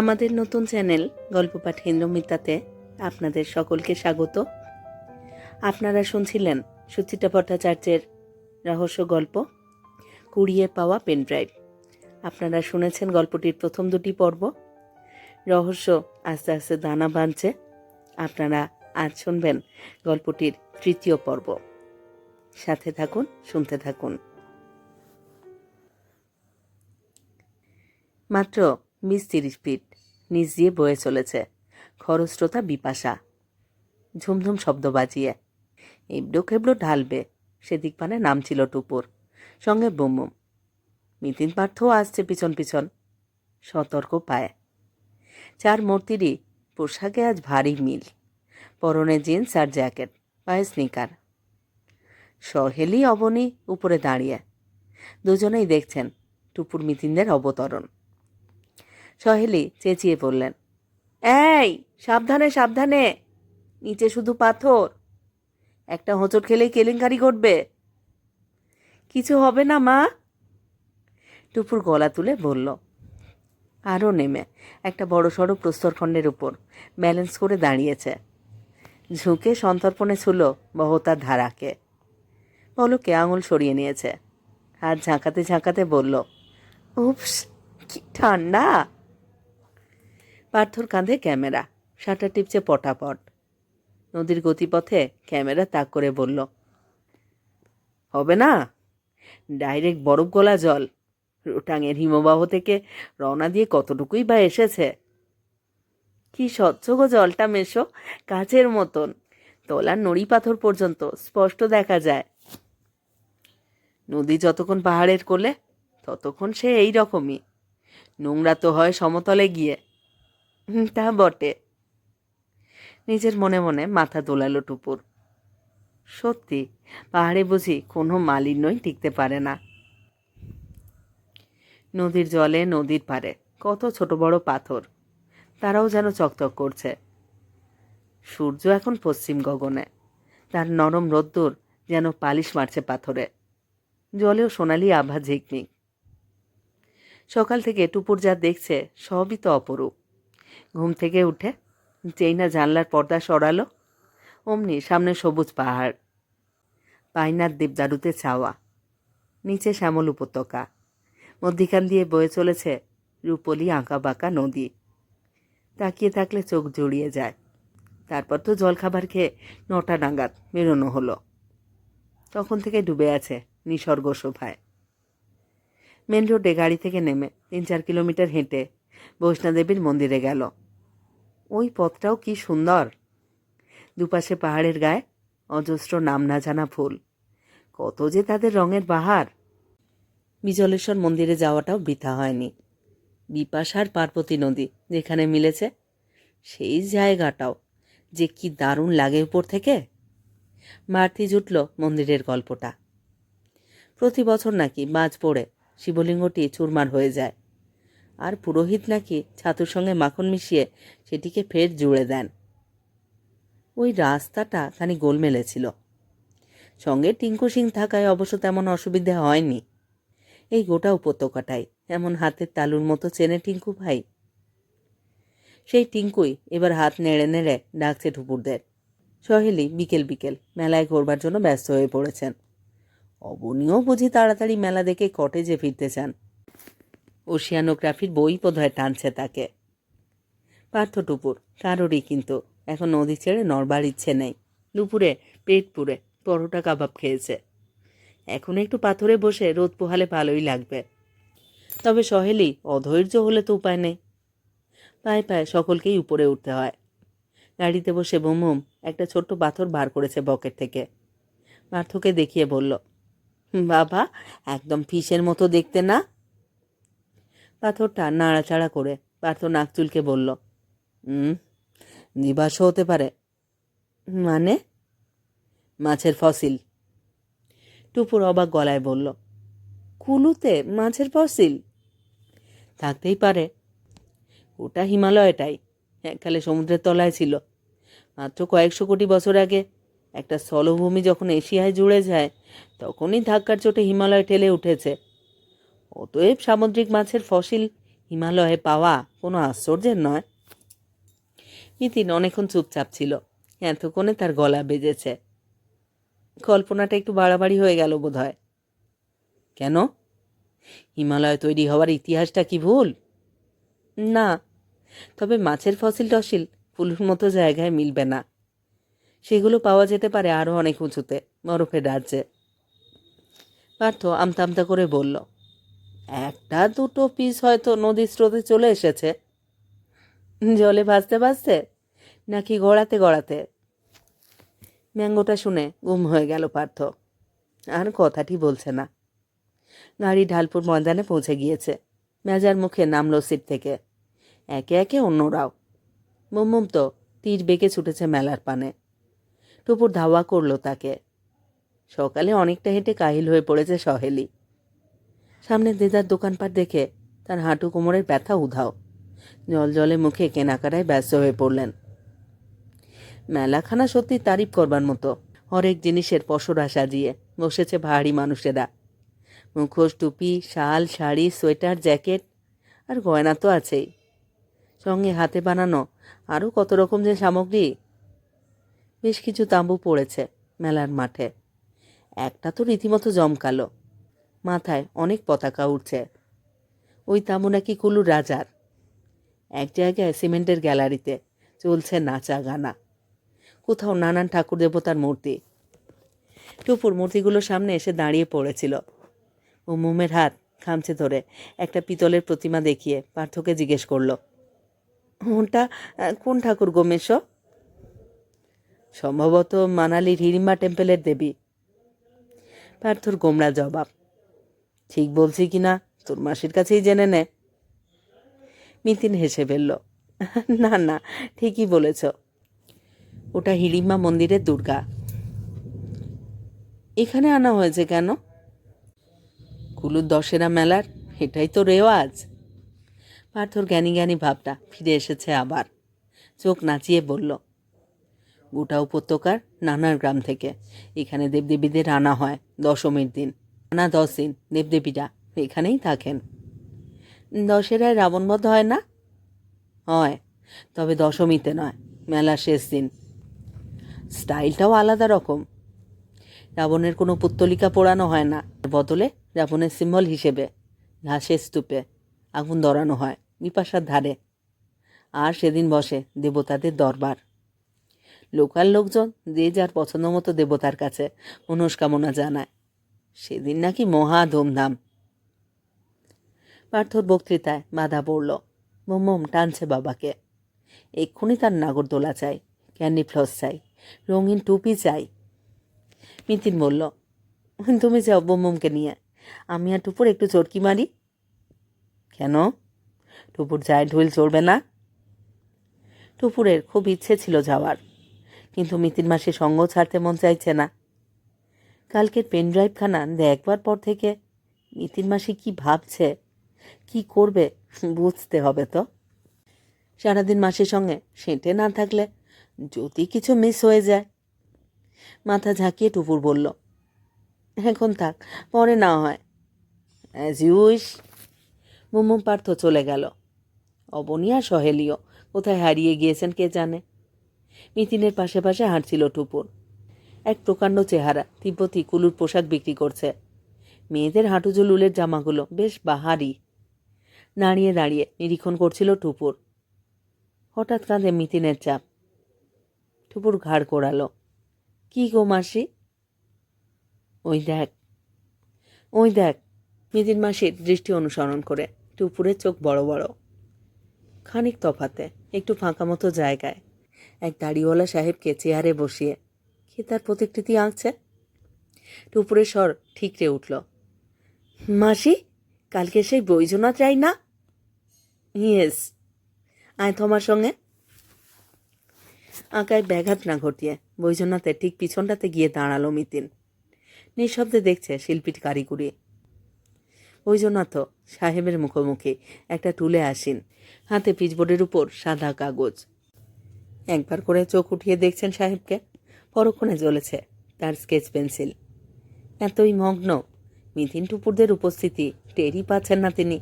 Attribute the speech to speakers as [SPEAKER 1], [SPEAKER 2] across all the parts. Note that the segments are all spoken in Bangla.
[SPEAKER 1] আমাদের নতুন চ্যানেল গল্প পাঠ ইন্দ্রমিতাতে আপনাদের সকলকে স্বাগত। আপনারা শুনছিলেন সুচিতা ভট্টাচার্যের রহস্য গল্প, কুড়িয়ে পাওয়া পেনড্রাইভ আপনারা শুনেছেন গল্পটির প্রথম দুটি পর্ব। রহস্য আস্তে আস্তে দানা বাঁধছে। আপনারা আজ শুনবেন গল্পটির তৃতীয় পর্ব। সাথে থাকুন, শুনতে থাকুন। মাত্র বিশ তিরিশ ফিট নিচ দিয়ে বয়ে চলেছে। খরস্রোতা বিপাশা। ঝুমঝুম শব্দ বাজিয়ে। এবড়ো খেবড়ো ঢালবে। সেদিক পানে নাম ছিল টুপুর। সঙ্গে বুমবুম মিতিন পার্থও আসছে পিছন পিছন। সতর্ক পায়। চার মূর্তিরই পোশাকে আজ ভারী মিল। পরনে জিন্স আর জ্যাকেট, পায়ে স্নিকার। সহেলি অবনী উপরে দাঁড়িয়ে। দুজনেই দেখছেন টুপুর মিতিনদের অবতরণ। সহেলি চেঁচিয়ে পড়লেন এই, সাবধানে সাবধানে। নিচে শুধু পাথর। একটা হোঁচট খেলেই কেলেঙ্কারি ঘটবে। কিছু হবে না, মা? টুপুর গলা তুলে বলল আরও নেমে। একটা বড় সড়ো প্রস্তরখণ্ডের উপর। ব্যালেন্স করে দাঁড়িয়েছে। ঝুঁকে সন্তর্পণে ছিল বহতার ধারাকে। পলকে আঙুল সরিয়ে নিয়েছে। হাত ঝাঁকাতে ঝাঁকাতে বলল উপস কি ঠান্ডা! পার্থর কাঁধে ক্যামেরা। শাটার টিপছে পটাপট। নদীর গতিপথে ক্যামেরা তাক করে বলল, হবে না। ডাইরেক্ট বরফ গলা জল। রোটাঙের হিমবাহ থেকে রওনা দিয়ে কতটুকুই বা এসেছে? কি স্বচ্ছ গো জলটা মেশো, কাচের মতন। তলার নড়ি পাথর পর্যন্ত স্পষ্ট দেখা যায়। নদী যতক্ষণ পাহাড়ের কোলে, ততক্ষণ সে এই রকমই নোংরা তো হয় সমতলে গিয়ে। তা বটে। নিজের মনে মনে মাথা দোলালো টুপুর। সত্যি, পাহাড়ে বুঝি কোনো মালিন্যই টিকতে পারে না। নদীর জলে নদীর পারে কত ছোট বড় পাথর, তারাও যেন চকচক করছে। সূর্য এখন পশ্চিম গগনে, তার নরম রোদ্দুর যেন পালিশ মারছে পাথরে। জলেও সোনালি আভা ঝিকমিক। সকাল থেকে টুপুর যা দেখছে সবই তো অপরূপ। ঘুম থেকে উঠে যেই না জানলার পর্দা সরালো, অমনি সামনে সবুজ পাহাড় পাইনার দেবদারুতে ছাওয়া, নিচে শ্যামল উপত্যকা, মধ্যিখান দিয়ে বয়ে চলেছে রূপলি আঁকা বাঁকা নদী। তাকিয়ে থাকলে চোখ জড়িয়ে যায়। তারপর তো জলখাবার খেয়ে নটা নাগাদ বেরোনো হলো। তখন থেকে ডুবে আছে নিসর্গ শোভায় মেন রোডে গাড়ি থেকে নেমে তিন চার কিলোমিটার হেঁটে বৈষ্ণোদেবীর মন্দিরে গেল। ওই পথটাও কি সুন্দর। দুপাশে পাহাড়ের গায়ে অজস্র নাম না জানা ফুল। কত যে তাদের রঙের বাহার। বিজলেশ্বর মন্দিরে যাওয়াটাও বৃথা হয়নি। বিপাশার পার্বতী নদী যেখানে মিলেছে, সেই জায়গাটাও যে কি দারুণ লাগে উপর থেকে। মারতি জুটল মন্দিরের গল্পটা। প্রতি বছর নাকি বাজ পড়ে শিবলিঙ্গটি চুরমার হয়ে যায়। আর পুরোহিত নাকি ছাতুর সঙ্গে মাখন মিশিয়ে সেটিকে ফের জুড়ে দেন। ওই রাস্তাটা খানি গোলমেলে ছিল। সঙ্গে টিঙ্কু সিং থাকায় অবশ্য তেমন অসুবিধে হয়নি। এই গোটা উপত্যকাটাই, এমন হাতের তালুর মতো চেনে টিঙ্কু ভাই। সেই টিঙ্কুই এবার হাত নেড়ে নেড়ে ডাকছে ঠুপুরদের সহেলি বিকেল বিকেল মেলায় ঘোরবার জন্য ব্যস্ত হয়ে পড়েছেন। অবনীও বুঝি তাড়াতাড়ি মেলা দেখে কটেজে ফিরতে চান। ওশিয়ানোগ্রাফির বই বোধহয় টানছে তাকে। পার্থ টুপুর কারোরই কিন্তু। এখন নদী ছেড়ে নড়বার ইচ্ছে নেই। দুপুরে, পেট পুরে পরোটা কাবাব খেয়েছে। এখন একটু পাথরে বসে রোদ পোহালে ভালোই লাগবে। তবে সহেলি, অধৈর্য হলে তো উপায় নেই। পায়ে পায়ে সকলকেই উপরে উঠতে হয়। গাড়িতে বসে বুমুম একটা ছোট্ট পাথর বার করেছে বকেট থেকে। পার্থকে দেখিয়ে বলল, বাবা, একদম ফিসের মতো দেখতে না? পাথরটা নাড়াচাড়া করে পার্থ নাক চুলকে বলল হুম হতে পারে। মানে? মাছের ফসিল। টুপুর অবাক গলায় বলল কুলুতে মাছের ফসিল? থাকতেই পারে। ওটা হিমালয়টাই এককালে সমুদ্রের তলায় ছিল। মাত্র কয়েকশো কোটি বছর আগে একটা স্থলভূমি যখন এশিয়ায় জুড়ে যায়, তখনই ধাক্কার চোটে হিমালয় ঠেলে উঠেছে। অতএব সামুদ্রিক মাছের ফসিল হিমালয়ে পাওয়া কোনো আশ্চর্যের নয়। নিতিন অনেকক্ষণ চুপচাপ ছিল। এতক্ষণে তার গলা বেজেছে। কল্পনাটা একটু বাড়াবাড়ি হয়ে গেল বোধ হয় কেন? হিমালয় তৈরি হওয়ার ইতিহাসটা কি ভুল? না, তবে মাছের ফসিল টসিল ফুলুর মতো জায়গায় মিলবে না। সেগুলো পাওয়া যেতে পারে আরও অনেক উঁচুতে, বরফের রাজ্যে। পার্থ আমতা আমতা করে বলল একটা দুটো পিস হয়তো নদীর স্রোতে চলে এসেছে। জলে ভাসতে ভাসতে, নাকি গড়াতে গড়াতে? ম্যাঙ্গোটা শুনে গুম হয়ে গেল পার্থ। আর কথাটি বলছে না। গাড়ি ঢালপুর ময়দানে পৌঁছে গিয়েছে। মেজার মুখে নামলো সিট থেকে। একে একে অন্যরাও। মোমোম তো তীর বেঁকে ছুটেছে মেলার পানে। টুপুর ধাওয়া করল তাকে। সকালে অনেকটা হেঁটে কাহিল হয়ে পড়েছে সহেলি। সামনে দেদার দোকানপাট দেখে তার হাঁটু কোমরের ব্যথা উধাও। জল জলে মুখে কেনাকাটায় ব্যস্ত হয়ে পড়লেন। মেলাখানা সত্যি তারিফ করবার মতো। হরেক জিনিসের পসরা সাজিয়ে বসেছে ভারী মানুষেরা। মুখোশ, টুপি, শাল, শাড়ি, সোয়েটার, জ্যাকেট, আর গয়না তো আছেই। সঙ্গে হাতে বানানো আরও কত রকম যে সামগ্রী। বেশ কিছু তাঁবু পড়েছে মেলার মাঠে। একটা তো রীতিমতো জমকালো। মাথায় অনেক পতাকা উঠছে ওই তাঁবু নাকি কুলুর রাজার। এক জায়গায় সিমেন্টের গ্যালারিতে চলছে নাচা গানা কোথাও নানান ঠাকুর দেবতার মূর্তি। টুপুর মূর্তিগুলোর সামনে এসে দাঁড়িয়ে পড়েছিল। ও মোমের হাত খামচে ধরে একটা পিতলের প্রতিমা দেখিয়ে পার্থকে জিজ্ঞেস করল ওটা কোন ঠাকুর গোমেশ সম্ভবত মানালির হিড়িম্বা টেম্পেলের দেবী। পার্থর গোমরা জবাব ঠিক বলছি কি না? তোর মাসির কাছেই জেনে নে। মিতিন হেসে ফেলল, না না, ঠিকই বলেছ। ওটা হিড়িম্বা মন্দিরের দুর্গা। এখানে আনা হয়েছে কেন? কুলুর দশেরা মেলার, এটাই তো রেওয়াজ? পার্থর জ্ঞানী জ্ঞানী ভাবটা ফিরে এসেছে আবার। চোখ নাচিয়ে বলল, গোটা উপত্যকার নানার গ্রাম থেকে এখানে দেবদেবীদের আনা হয় দশমীর দিন। আনা দশ দিন, দেবদেবীরা এখানেই থাকেন। দশেরায় রাবণবধ হয় না? হয়, তবে দশমীতে নয়, মেলার শেষ দিন। স্টাইলটাও আলাদা রকম। রাবণের কোনো পুত্তলিকা পোড়ানো হয় না। বদলে রাবণের সিম্বল হিসেবে ঘাসের স্তূপে আগুন ধরানো হয়, বিপাশার ধারে। আর সেদিন বসে দেবতাদের দরবার। লোকাল লোকজন যে যার পছন্দ মতো দেবতার কাছে মনস্কামনা জানায়। সেদিন নাকি মহা ধুমধাম। পার্থর বক্তৃতায় বাধা পড়ল। মোমোম টানছে বাবাকে। এক্ষুনি তার নাগরদোলা চাই, ক্যান্ডি ফ্লস চাই, রঙিন টুপি চাই। মিতিন বলল, তুমি যাও বোমকে নিয়ে। আমি আর টুপুর একটু চটকি মারি। কেন? টুপুর যায় ঢুল চড়বে না? টুপুরের খুব ইচ্ছে ছিল যাওয়ার। কিন্তু মিতিন মাসে সঙ্গ ছাড়তে মন চাইছে না। কালকের পেন ড্রাইভখানা দেখবার পর থেকে। মিতিন মাসি কি ভাবছে? কি করবে? বুঝতে হবে তো। সারাদিন মাসির সঙ্গে সেঁটে না থাকলে যদি কিছু মিস হয়ে যায়। মাথা ঝাঁকিয়ে টুপুর বলল, এখন থাক, পরে না হয়। অ্যাজ ইউইশ মুম্মুম পার্থ চলে গেল। অবনিয়া সহেলিও কোথায় হারিয়ে গিয়েছেন কে জানে? মিতিনের পাশে পাশে হাঁটছিল টুপুর। এক প্রকাণ্ড চেহারা, তিব্বতী কুলুর পোশাক বিক্রি করছে। মেয়েদের হাঁটুজুল উলের জামাগুলো বেশ বাহারি। দাঁড়িয়ে দাঁড়িয়ে নিরীক্ষণ করছিল টুপুর। হঠাৎ কাঁধে মিতিনের চাপ। টুপুর ঘাড় কোড়ালো। কি গো মাসি? ওই দেখ ওই দেখ। মিতিন মাসির দৃষ্টি অনুসরণ করে টুপুরের চোখ বড় বড়। খানিক তফাতে, একটু ফাঁকা মতো জায়গায়, এক দাড়িওয়ালা সাহেবকে চেয়ারে বসিয়ে কে তার প্রতিকৃতি আঁকছে। টুপুরের স্বর ঠিকরে উঠল। মাসি, কালকে সেই বৈজনাথ রাই না? ইয়েস, আয় তোমার সঙ্গে। আঁকায় ব্যাঘাত না ঘটিয়ে বৈজনাথের ঠিক পিছনটাতে গিয়ে দাঁড়াল মিতিন। নিঃশব্দে দেখছে শিল্পীর কারিগরি। বৈজনাথ সাহেবের মুখোমুখি একটা টুলে আসিন, হাতে পিচবোর্ডের উপর সাদা কাগজ। একবার করে চোখ উঠিয়ে দেখছেন সাহেবকে। পরক্ষণে জ্বলেছে তার স্কেচ পেন্সিল। এতই মগ্ন, মিথিন টুপুরদের উপস্থিতি টেরই পাচ্ছেন না তিনি।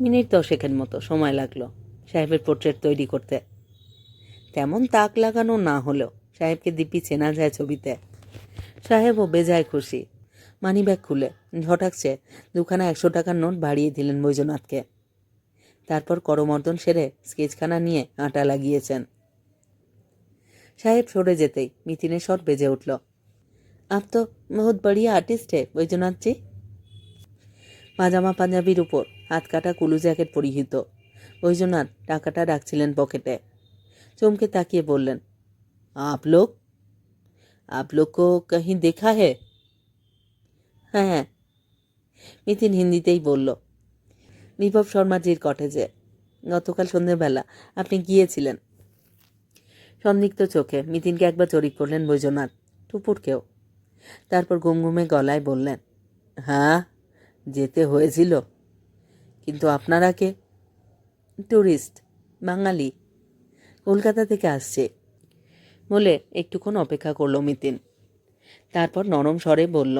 [SPEAKER 1] মিনিট দশেকের মতো সময় লাগল সাহেবের পোর্ট্রেট তৈরি করতে। তেমন তাক লাগানো না হলেও সাহেবকে দিব্যি চেনা যায় ছবিতে। সাহেবও বেজায় খুশি। মানিব্যাগ খুলে ঝটাকছে দুখানা একশো টাকার নোট বাড়িয়ে দিলেন বৈজনাথকে। তারপর করমর্দন সেরে স্কেচখানা নিয়ে আটা লাগিয়েছেন। সাহেব সরে যেতেই মিতিনের স্বর বেজে উঠল। আপ তো বহুত বড়িয়া আর্টিস্ট হে বৈজনাথ জি। পাজামা পাঞ্জাবির উপর হাত কাটা কুলু জ্যাকেট পরিহিত। বৈজনাথ টাকাটা রাখছিলেন পকেটে। চমকে তাকিয়ে বললেন, আপ লোক? আপ লোক কো কहीं দেখা হে? হ্যাঁ হ্যাঁ। মিতিন হিন্দিতেই বলল, বিভব শর্মাজির কটেজে গতকাল সন্ধ্যেবেলা আপনি গিয়েছিলেন। সন্দিগ্ধ চোখে মিতিনকে একবার জড়িত করলেন বৈজনাথ টুপুরকেও। তারপর ঘুমঘুমে গলায় বললেন হ্যাঁ যেতে হয়েছিল। কিন্তু আপনারা কে? ট্যুরিস্ট বাঙালি। কলকাতা থেকে আসছে। বলে একটুক্ষণ অপেক্ষা করল মিতিন। তারপর নরম স্বরে বলল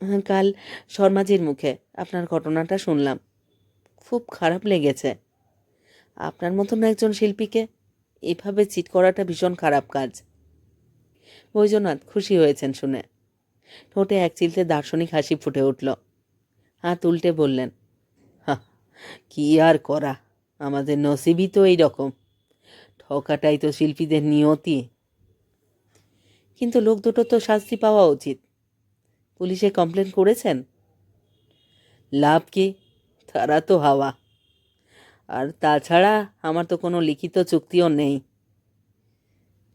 [SPEAKER 1] "হ্যাঁ, কাল শর্মাজির মুখে আপনার ঘটনাটা শুনলাম। খুব খারাপ লেগেছে। আপনার মতন একজন শিল্পীকে এভাবে চিট করাটা ভীষণ খারাপ কাজ। বৈজনাথ খুশি হয়েছেন শুনে। ঠোঁটে এক চিলতে দার্শনিক হাসি ফুটে উঠল। হাত উল্টে বললেন, হা, কি আর করা? আমাদের নসিবই তো এই রকম ঠকাটাই তো শিল্পীদের নিয়তি। কিন্তু লোক দুটো তো শাস্তি পাওয়া উচিত। পুলিশে কমপ্লেন করেছেন? লাভ কি? তারা তো হাওয়া। আর তাছাড়া আমার তো কোনো লিখিত চুক্তিও নেই।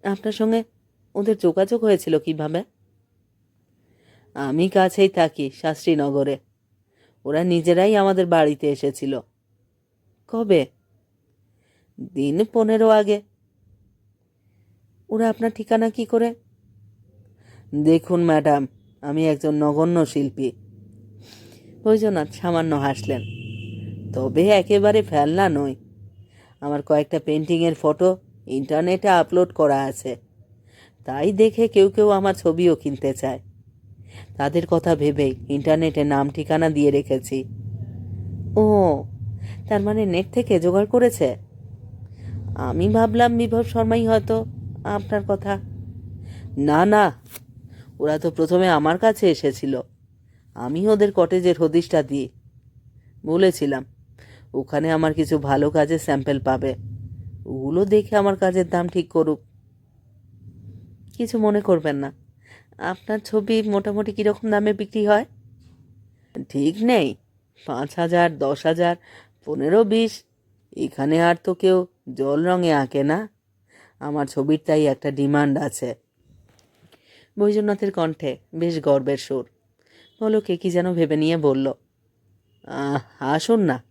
[SPEAKER 1] আপনার সঙ্গে ওদের যোগাযোগ হয়েছিল কীভাবে? আমি কাছেই থাকি শাস্ত্রীনগরে। ওরা নিজেরাই আমাদের বাড়িতে এসেছিল। কবে? দিন পনেরো আগে। ওরা আপনার ঠিকানা কি করে? দেখুন, ম্যাডাম, আমি একজন নগণ্য শিল্পী। বৈজনাথ সামান্য হাসলেন। তবে একেবারে ফেলনা নই আমার কয়েকটা পেন্টিংয়ের ফটো ইন্টারনেটে আপলোড করা আছে। তাই দেখে কেউ কেউ আমার ছবিও কিনতে চায়। তাদের কথা ভেবেই ইন্টারনেটে নাম ঠিকানা দিয়ে রেখেছি। ও, তার মানে নেট থেকে জোগাড় করেছে? আমি ভাবলাম বিভব শর্মাই হয়তো আপনার কথা। না না, ওরা তো প্রথমে আমার কাছে এসেছিল। আমি ওদের কটেজের হদিশটা দিই। বলেছিলাম ওখানে আমার কিছু ভালো কাজের স্যাম্পেল পাবে। ওগুলো দেখে আমার কাজের দাম ঠিক করুক। কিছু মনে করবেন না। আপনার ছবি মোটামুটি কীরকম দামে বিক্রি হয়? ঠিক নেই। পাঁচ হাজার দশ হাজার পনেরো বিশ। এখানে আর তো কেউ জল রঙে আঁকে না। আমার ছবির তাই একটা ডিমান্ড আছে। বৈজনাথের কণ্ঠে বেশ গর্বের সুর। বলো কে কি যেন ভেবে নিয়ে বলল "আহ, আসুন না।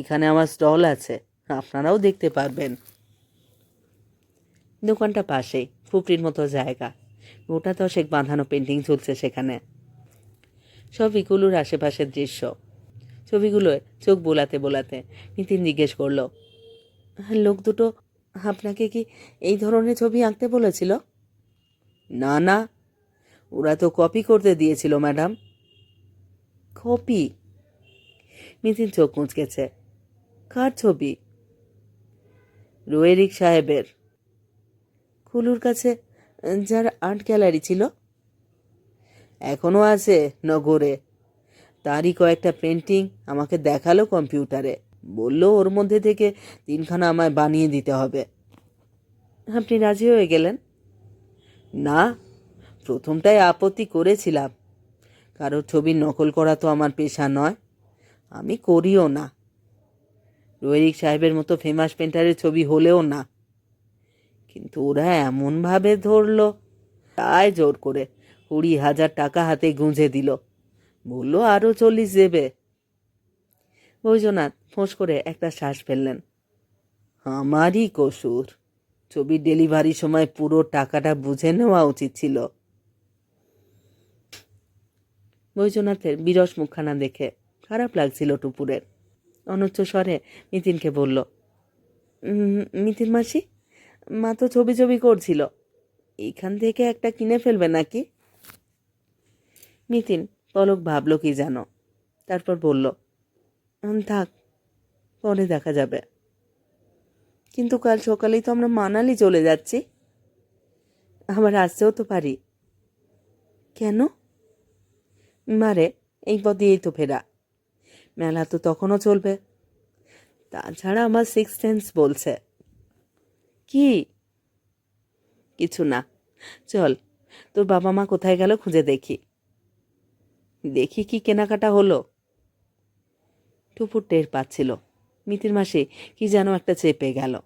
[SPEAKER 1] এখানে আমার স্টল আছে, আপনারাও দেখতে পারবেন। দোকানটা পাশেই খুপড়ির মতো জায়গা। গোটা দশেক বাঁধানো পেন্টিং ঝুলছে সেখানে। সব ইকুলুর আশেপাশের দৃশ্য। ছবিগুলোয় চোখ বোলাতে বোলাতে নিতিন জিজ্ঞেস করল, লোক দুটো আপনাকে কি এই ধরনের ছবি আঁকতে বলেছিল? না না, ওরা তো কপি করতে দিয়েছিল ম্যাডাম কপি নিতিন চোখ মুচকেছে। কার ছবি। রোয়েরিক সাহেবের। খুলুর কাছে, যার আর্ট গ্যালারি ছিল। এখনও আছে নগরে। তারই কয়েকটা পেন্টিং আমাকে দেখাল কম্পিউটারে। বলল ওর মধ্যে থেকে তিনখানা আমায় বানিয়ে দিতে হবে। আপনি রাজি হয়ে গেলেন? না, প্রথমটায় আপত্তি করেছিলাম। কারোর ছবি নকল করা তো আমার পেশা নয়। আমি করিও না। রোয়েরিক সাহেবের মতো ফেমাস পেন্টারের ছবি হলেও না। কিন্তু ওরা এমনভাবে ধরলো, তাই জোর করে কুড়ি হাজার টাকা হাতে গুঁজে দিল। বলল আরও চল্লিশ দেবে। বৈজনাথ ফোঁস করে একটা শ্বাস ফেললেন। আমারই কসুর। ছবির ডেলিভারির সময় পুরো টাকাটা বুঝে নেওয়া উচিত ছিল। বৈজনাথের বিরস মুখখানা দেখে খারাপ লাগছিল টুপুরের। অনুচ্চ স্বরে নিতিনকে বলল "উম, নিতিন মাসি মা তো ছবি ছবি করছিল। এইখান থেকে একটা কিনে ফেলবে নাকি? নিতিন পলক ভাবলো কি জানো? তারপর বলল থাক পরে দেখা যাবে। কিন্তু কাল সকালেই তো আমরা মানালি চলে যাচ্ছি। আবার আসতেও তো পারি। কেন? মারে এই পথ দিয়েই তো ফেরা। মেলা তো তখনও চলবে। তাছাড়া আমার সিক্স সেন্স বলছে। কি? কিছু না। চল, তোর বাবা মা কোথায় গেল খুঁজে দেখি। দেখি কি কেনাকাটা হলো। টুপুর টের পাচ্ছিল। মিতির মাসে কি যেন একটা চেপে গেল।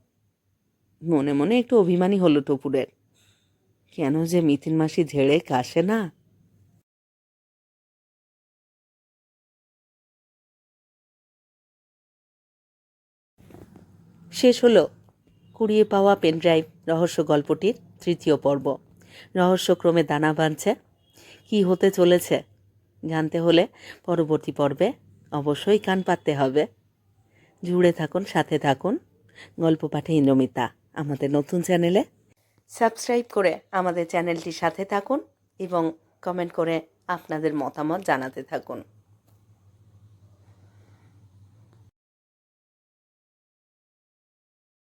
[SPEAKER 1] মনে মনে একটু অভিমানী হলো টুপুরের কেন যে মিতির মাসি ঝেড়ে কাশে না? শেষ হলো কুড়িয়ে পাওয়া পেনড্রাইভ রহস্য গল্পটির তৃতীয় পর্ব। রহস্যক্রমে দানা বাঁধছে। কী হতে চলেছে জানতে হলে পরবর্তী পর্বে অবশ্যই কান পাততে হবে। জুড়ে থাকুন, সাথে থাকুন। গল্প পাঠে ইন্দ্রমিতা, আমাদের নতুন চ্যানেলে। সাবস্ক্রাইব করে আমাদের চ্যানেলটির সাথে থাকুন এবং কমেন্ট করে আপনাদের মতামত জানাতে থাকুন।